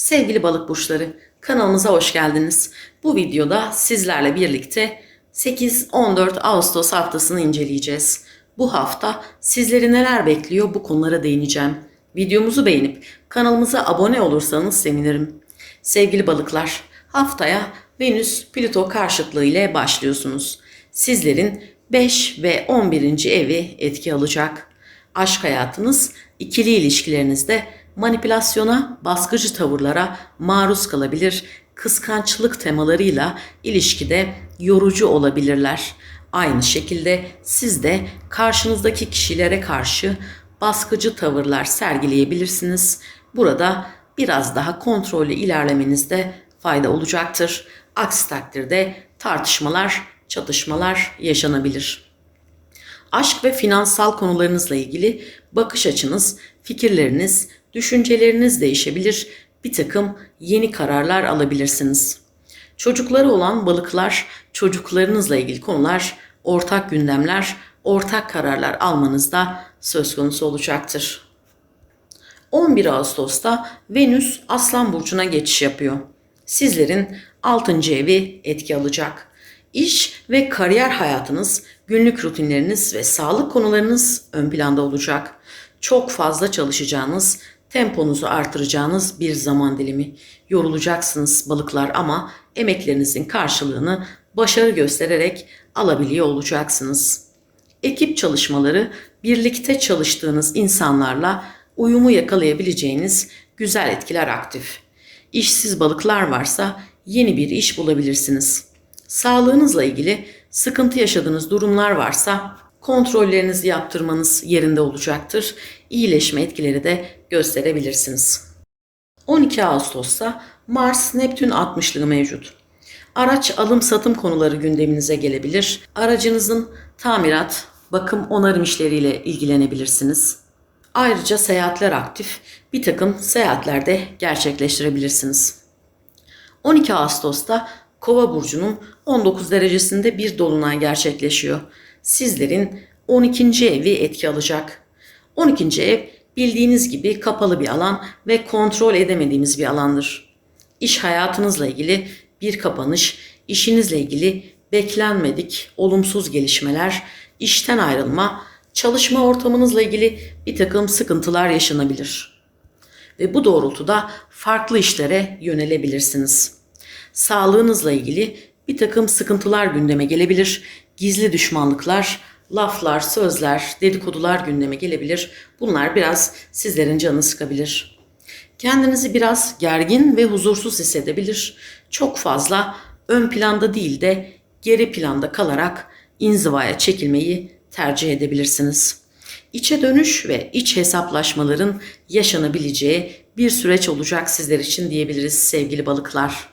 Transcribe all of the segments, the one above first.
Sevgili balık burçları, kanalımıza hoş geldiniz. Bu videoda sizlerle birlikte 8-14 Ağustos haftasını inceleyeceğiz. Bu hafta sizleri neler bekliyor bu konulara değineceğim. Videomuzu beğenip kanalımıza abone olursanız sevinirim. Sevgili balıklar, haftaya Venüs Plüto karşıtlığı ile başlıyorsunuz. Sizlerin 5 ve 11. evi etki alacak. Aşk hayatınız, ikili ilişkilerinizde manipülasyona, baskıcı tavırlara maruz kalabilir. Kıskançlık temalarıyla ilişkide yorucu olabilirler. Aynı şekilde siz de karşınızdaki kişilere karşı baskıcı tavırlar sergileyebilirsiniz. Burada biraz daha kontrollü ilerlemenizde fayda olacaktır. Aksi takdirde tartışmalar, çatışmalar yaşanabilir. Aşk ve finansal konularınızla ilgili bakış açınız, fikirleriniz, düşünceleriniz değişebilir. Bir takım yeni kararlar alabilirsiniz. Çocukları olan balıklar, çocuklarınızla ilgili konular, ortak gündemler, ortak kararlar almanızda söz konusu olacaktır. 11 Ağustos'ta Venüs Aslan Burcu'na geçiş yapıyor. Sizlerin 6. evi etki alacak. İş ve kariyer hayatınız, günlük rutinleriniz ve sağlık konularınız ön planda olacak. Çok fazla çalışacağınız, temponuzu artıracağınız bir zaman dilimi. Yorulacaksınız balıklar ama emeklerinizin karşılığını başarı göstererek alabiliyor olacaksınız. Ekip çalışmaları, birlikte çalıştığınız insanlarla uyumu yakalayabileceğiniz güzel etkiler aktif. İşsiz balıklar varsa yeni bir iş bulabilirsiniz. Sağlığınızla ilgili sıkıntı yaşadığınız durumlar varsa kontrollerinizi yaptırmanız yerinde olacaktır. İyileşme etkileri de gösterebilirsiniz. 12 Ağustos'ta Mars Neptün 60'lığı mevcut. Araç alım satım konuları gündeminize gelebilir. Aracınızın tamirat, bakım, onarım işleriyle ilgilenebilirsiniz. Ayrıca seyahatler aktif, bir takım seyahatlerde gerçekleştirebilirsiniz. 12 Ağustos'ta Kova burcunun 19 derecesinde bir dolunay gerçekleşiyor. Sizlerin 12. evi etki alacak. 12. ev bildiğiniz gibi kapalı bir alan ve kontrol edemediğimiz bir alandır. İş hayatınızla ilgili bir kapanış, işinizle ilgili beklenmedik olumsuz gelişmeler, işten ayrılma, çalışma ortamınızla ilgili bir takım sıkıntılar yaşanabilir. Ve bu doğrultuda farklı işlere yönelebilirsiniz. Sağlığınızla ilgili bir takım sıkıntılar gündeme gelebilir. Gizli düşmanlıklar, laflar, sözler, dedikodular gündeme gelebilir. Bunlar biraz sizlerin canını sıkabilir. Kendinizi biraz gergin ve huzursuz hissedebilir. Çok fazla ön planda değil de geri planda kalarak inzivaya çekilmeyi tercih edebilirsiniz. İçe dönüş ve iç hesaplaşmaların yaşanabileceği bir süreç olacak sizler için diyebiliriz sevgili balıklar.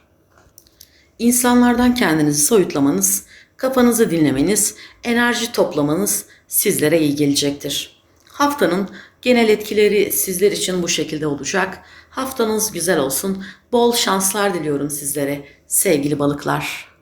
İnsanlardan kendinizi soyutlamanız, kafanızı dinlemeniz, enerji toplamanız sizlere iyi gelecektir. Haftanın genel etkileri sizler için bu şekilde olacak. Haftanız güzel olsun. Bol şanslar diliyorum sizlere sevgili balıklar.